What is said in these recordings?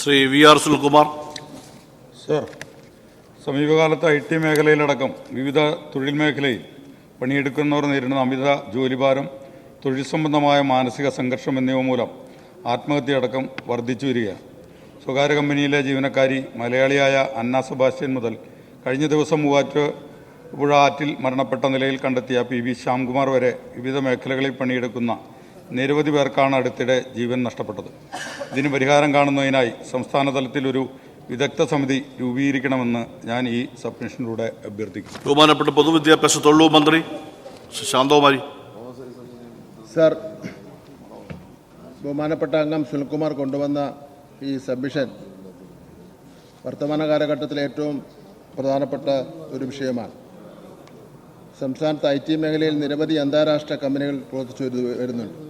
Shri V R Sunilkumar. Sir സമീപകാലത്ത് I T മേഖലയിലടക്കം വിവിധ തൊഴിൽ മേഖലയിൽ പണിയെടുക്കുന്നവർ നേരിടുന്ന അമിത ജോലിഭാരം തൊഴിൽ സംബന്ധമായ മാനസിക സംഘർഷം എന്നിവ മൂലം ആത്മഹത്യയടക്കം വർദ്ധിച്ചു വരികയാണ്. സ്വകാര്യ കമ്പനിയിലെ ജീവനക്കാരി മലയാളിയായ അന്ന സെബാസ്റ്റ്യൻ മുതൽ കഴിഞ്ഞ ദിവസം മൂവാറ്റുപുഴ ആറ്റിൽ മരണപ്പെട്ട നിലയിൽ കണ്ടെത്തിയ പി വി ശ്യാംകുമാർ വരെ വിവിധ മേഖലകളിൽ പണിയെടുക്കുന്ന നിരവധി പേർക്കാണ് അടുത്തിടെ ജീവൻ നഷ്ടപ്പെട്ടത്. ഇതിന് പരിഹാരം കാണുന്നതിനായി സംസ്ഥാന തലത്തിൽ ഒരു വിദഗ്ധ സമിതി രൂപീകരിക്കണമെന്ന് ഞാൻ ഈ സബ്മിഷനിലൂടെ അഭ്യർത്ഥിക്കുന്നു. ബഹുമാനപ്പെട്ട പൊതുവിദ്യാഭ്യാസ തൊഴിൽ മന്ത്രി ശാന്തകുമാരി. സർ ബഹുമാനപ്പെട്ട അംഗം സുനിൽകുമാർ കൊണ്ടുവന്ന ഈ സബ്മിഷൻ വർത്തമാന കാലഘട്ടത്തിലെ ഏറ്റവും പ്രധാനപ്പെട്ട ഒരു വിഷയമാണ്. സംസ്ഥാനത്ത് ഐ ടി മേഖലയിൽ നിരവധി അന്താരാഷ്ട്ര കമ്പനികൾ പ്രവർത്തിച്ചു വരുന്നുണ്ട്.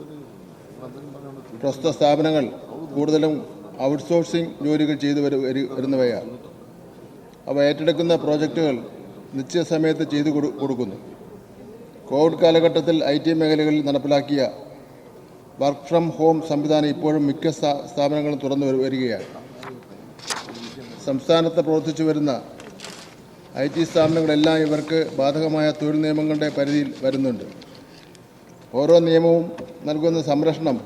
പ്രസ്തുത സ്ഥാപനങ്ങൾ കൂടുതലും ഔട്ട്സോഴ്സിംഗ് ജോലികൾ ചെയ്തു വരു- വരു- വരുന്നവയാണ്. അവ ഏറ്റെടുക്കുന്ന പ്രോജക്റ്റുകൾ നിശ്ചയ സമയത്ത് ചെയ്തു കൊടു- കൊടുക്കുന്നു. കോവിഡ് കാലഘട്ടത്തിൽ ഐ ടി മേഖലകളിൽ നടപ്പിലാക്കിയ വർക്ക് ഫ്രം ഹോം സംവിധാനം ഇപ്പോഴും മിക്ക സ്ഥാ- സ്ഥാപനങ്ങളും തുറന്നു വരു- വരികയാണ്. സംസ്ഥാനത്ത് പ്രവർത്തിച്ചു വരുന്ന ഐ ടി സ്ഥാപനങ്ങളെല്ലാം ഇവർക്ക് ബാധകമായ തൊഴിൽ നിയമങ്ങളുടെ പരിധിയിൽ വരുന്നുണ്ട്. ഓരോ നിയമവും നൽകുന്ന സംരക്ഷണം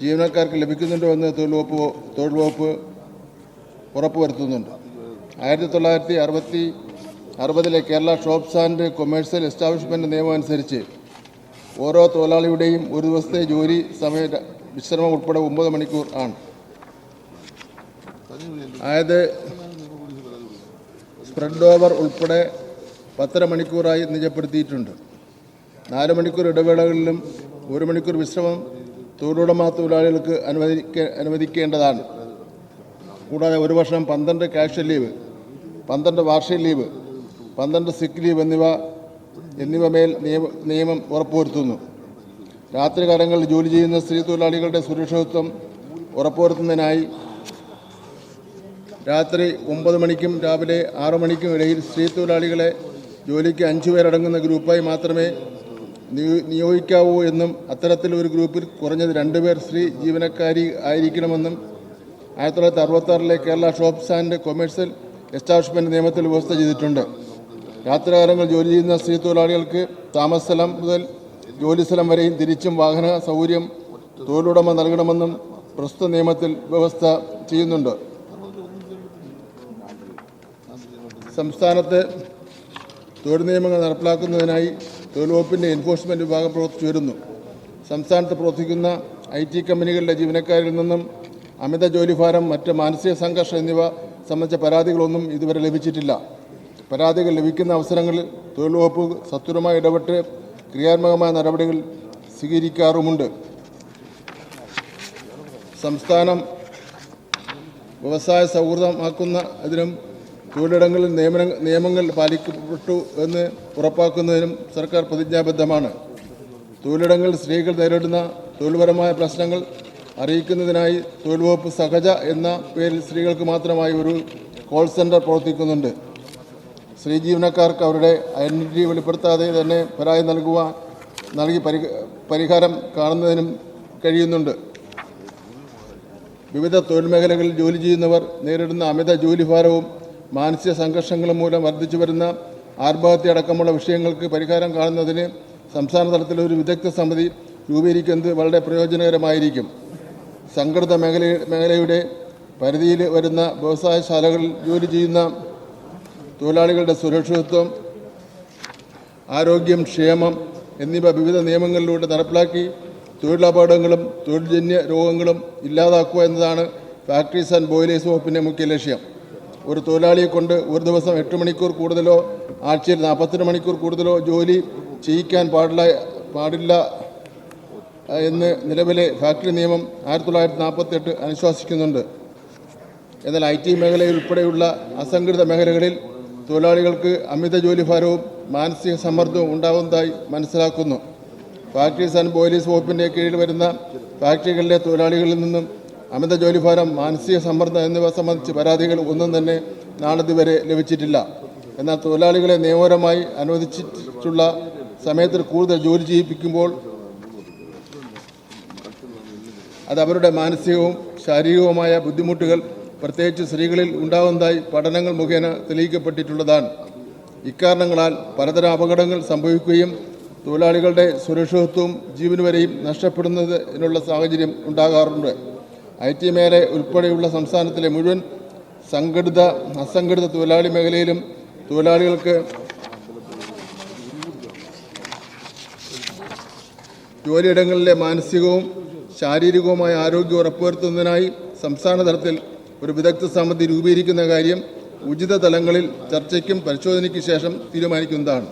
ജീവനക്കാർക്ക് ലഭിക്കുന്നുണ്ടോ എന്ന് തൊഴിൽ വകുപ്പ് തൊഴിൽ വകുപ്പ് ഉറപ്പുവരുത്തുന്നുണ്ട്. ആയിരത്തി തൊള്ളായിരത്തി അറുപത്തി അറുപതിലെ Kerala shops and commercial establishment നിയമം അനുസരിച്ച് ഓരോ തൊഴിലാളിയുടെയും ഒരു ദിവസത്തെ ജോലി സമയ വിശ്രമം ഉൾപ്പെടെ ഒമ്പത് മണിക്കൂർ ആണ്. അതായത് സ്പ്രെഡ് ഓവർ ഉൾപ്പെടെ പത്തര മണിക്കൂറായി നിജപ്പെടുത്തിയിട്ടുണ്ട്. നാല് മണിക്കൂർ ഇടവേളകളിലും ഒരു മണിക്കൂർ വിശ്രമം തൊഴിലുടമ തൊഴിലാളികൾക്ക് അനുവദിക്ക അനുവദിക്കേണ്ടതാണ്. കൂടാതെ ഒരു വർഷം പന്ത്രണ്ട് കാഷ്വൽ ലീവ് പന്ത്രണ്ട് വാർഷിക ലീവ് പന്ത്രണ്ട് സിക്ക് ലീവ് എന്നിവ എന്നിവ മേൽ നിയമ ഉറപ്പുവരുത്തുന്നു. രാത്രികാലങ്ങളിൽ ജോലി ചെയ്യുന്ന സ്ത്രീ തൊഴിലാളികളുടെ സുരക്ഷിതത്വം ഉറപ്പുവരുത്തുന്നതിനായി രാത്രി ഒമ്പത് മണിക്കും രാവിലെ ആറു മണിക്കും ഇടയിൽ സ്ത്രീ തൊഴിലാളികളെ ജോലിക്ക് അഞ്ചു പേരടങ്ങുന്ന ഗ്രൂപ്പായി മാത്രമേ നിയോഗിക്കാവൂ എന്നും അത്തരത്തിൽ ഒരു ഗ്രൂപ്പിൽ കുറഞ്ഞത് രണ്ടുപേർ സ്ത്രീ ജീവനക്കാരി ആയിരിക്കണമെന്നും ആയിരത്തി തൊള്ളായിരത്തി അറുപത്താറിലെ Kerala shops and commercial establishment നിയമത്തിൽ വ്യവസ്ഥ ചെയ്തിട്ടുണ്ട്. രാത്രികാലങ്ങളിൽ ജോലി ചെയ്യുന്ന സ്ത്രീ തൊഴിലാളികൾക്ക് താമസസ്ഥലം മുതൽ ജോലിസ്ഥലം വരെയും തിരിച്ചും വാഹന സൗകര്യം തൊഴിലുടമ നൽകണമെന്നും പ്രസ്തുത നിയമത്തിൽ വ്യവസ്ഥ ചെയ്യുന്നുണ്ട്. സംസ്ഥാനത്ത് തൊഴിൽ നിയമങ്ങൾ നടപ്പിലാക്കുന്നതിനായി തൊഴിൽ വകുപ്പിന്റെ എൻഫോഴ്സ്മെന്റ് വിഭാഗം പ്രവർത്തിച്ചു വരുന്നു സംസ്ഥാനത്ത് പ്രവർത്തിക്കുന്ന ഐ ടി കമ്പനികളിലെ ജീവനക്കാരിൽ നിന്നും അമിത ജോലിഭാരം മറ്റ് മാനസിക സംഘർഷം എന്നിവ സംബന്ധിച്ച പരാതികളൊന്നും ഇതുവരെ ലഭിച്ചിട്ടില്ല. പരാതികൾ ലഭിക്കുന്ന അവസരങ്ങളിൽ തൊഴിൽ വകുപ്പ് സത്വരമായി ഇടപെട്ട് ക്രിയാത്മകമായ നടപടികൾ സ്വീകരിക്കാറുമുണ്ട്. സംസ്ഥാനം വ്യവസായ സൗഹൃദമാക്കുന്ന അതിനും തൊഴിലിടങ്ങളിൽ നിയമന നിയമങ്ങൾ പാലിക്കപ്പെട്ടു എന്ന് ഉറപ്പാക്കുന്നതിനും സർക്കാർ പ്രതിജ്ഞാബദ്ധമാണ്. തൊഴിലിടങ്ങളിൽ സ്ത്രീകൾ നേരിടുന്ന തൊഴിൽപരമായ പ്രശ്നങ്ങൾ അറിയിക്കുന്നതിനായി തൊഴിൽ വകുപ്പ് സഹജ എന്ന പേരിൽ സ്ത്രീകൾക്ക് മാത്രമായി ഒരു കോൾ സെന്റർ പ്രവർത്തിക്കുന്നുണ്ട്. സ്ത്രീ ജീവനക്കാർക്ക് അവരുടെ ഐഡന്റിറ്റി വെളിപ്പെടുത്താതെ തന്നെ പരാതി നൽകുക നൽകി പരി പരിഹാരം കാണുന്നതിനും കഴിയുന്നുണ്ട്. വിവിധ തൊഴിൽ മേഖലകളിൽ ജോലി ചെയ്യുന്നവർ നേരിടുന്ന അമിത ജോലിഭാരവും മാനസിക സംഘർഷങ്ങൾ മൂലം വർദ്ധിച്ചു വരുന്ന ആത്മഹത്യ അടക്കമുള്ള വിഷയങ്ങൾക്ക് പരിഹാരം കാണുന്നതിന് സംസ്ഥാന തലത്തിൽ ഒരു വിദഗ്ധ സമിതി രൂപീകരിക്കുന്നത് വളരെ പ്രയോജനകരമായിരിക്കും. സംഘടിത മേഖല മേഖലയുടെ പരിധിയിൽ വരുന്ന വ്യവസായശാലകളിൽ ജോലി ചെയ്യുന്ന തൊഴിലാളികളുടെ സുരക്ഷിതത്വം ആരോഗ്യം ക്ഷേമം എന്നിവ വിവിധ നിയമങ്ങളിലൂടെ നടപ്പിലാക്കി തൊഴിലപകടങ്ങളും തൊഴിൽജന്യ രോഗങ്ങളും ഇല്ലാതാക്കുക എന്നതാണ് ഫാക്ടറീസ് ആൻഡ് ബോയിലേഴ്സ് വകുപ്പിന്റെ മുഖ്യ ലക്ഷ്യം. ഒരു തൊഴിലാളിയെ കൊണ്ട് ഒരു ദിവസം എട്ട് മണിക്കൂർ കൂടുതലോ ആഴ്ചയിൽ നാൽപ്പത്തെട്ട് മണിക്കൂർ കൂടുതലോ ജോലി ചെയ്യിക്കാൻ പാടില്ല പാടില്ല എന്ന് നിലവിലെ ഫാക്ടറി നിയമം ആയിരത്തി തൊള്ളായിരത്തി നാൽപ്പത്തെട്ട് അനുശാസിക്കുന്നുണ്ട്. എന്നാൽ ഐ ടി മേഖലയിൽ ഉൾപ്പെടെയുള്ള അസംഘടിത മേഖലകളിൽ തൊഴിലാളികൾക്ക് അമിത ജോലിഭാരവും മാനസിക സമ്മർദ്ദവും ഉണ്ടാകുന്നതായി മനസ്സിലാക്കുന്നു. ഫാക്ടറീസ് ആൻഡ് ബോയിലേഴ്സ് വകുപ്പിന്റെ കീഴിൽ വരുന്ന ഫാക്ടറികളിലെ തൊഴിലാളികളിൽ നിന്നും അമിത ജോലിഭാരം മാനസിക സമ്മർദ്ദം എന്നിവ സംബന്ധിച്ച് പരാതികൾ ഒന്നും തന്നെ നാളിതുവരെ ലഭിച്ചിട്ടില്ല. എന്നാൽ തൊഴിലാളികളെ നിയമപരമായി അനുവദിച്ചിട്ടുള്ള സമയത്തിൽ കൂടുതൽ ജോലി ചെയ്യിപ്പിക്കുമ്പോൾ അത് അവരുടെ മാനസികവും ശാരീരികവുമായ ബുദ്ധിമുട്ടുകൾ പ്രത്യേകിച്ച് സ്ത്രീകളിൽ ഉണ്ടാകുന്നതായി പഠനങ്ങൾ മുഖേന തെളിയിക്കപ്പെട്ടിട്ടുള്ളതാണ്. ഇക്കാരണങ്ങളാൽ പലതരം അപകടങ്ങൾ സംഭവിക്കുകയും തൊഴിലാളികളുടെ സുരക്ഷിതത്വവും ജീവനുവരെയും നഷ്ടപ്പെടുന്നതിനുള്ള സാഹചര്യം ഉണ്ടാകാറുണ്ട്. ഐ ടി മേഖല ഉൾപ്പെടെയുള്ള സംസ്ഥാനത്തിലെ മുഴുവൻ സംഘടിത അസംഘടിത തൊഴിലാളി മേഖലയിലും തൊഴിലാളികൾക്ക് ജോലിയിടങ്ങളിലെ മാനസികവും ശാരീരികവുമായ ആരോഗ്യം ഉറപ്പുവരുത്തുന്നതിനായി സംസ്ഥാന തലത്തിൽ ഒരു വിദഗ്ധ സമിതി രൂപീകരിക്കുന്ന കാര്യം ഉചിത തലങ്ങളിൽ ചർച്ചയ്ക്കും പരിശോധനയ്ക്കും ശേഷം തീരുമാനിക്കുന്നതാണ്.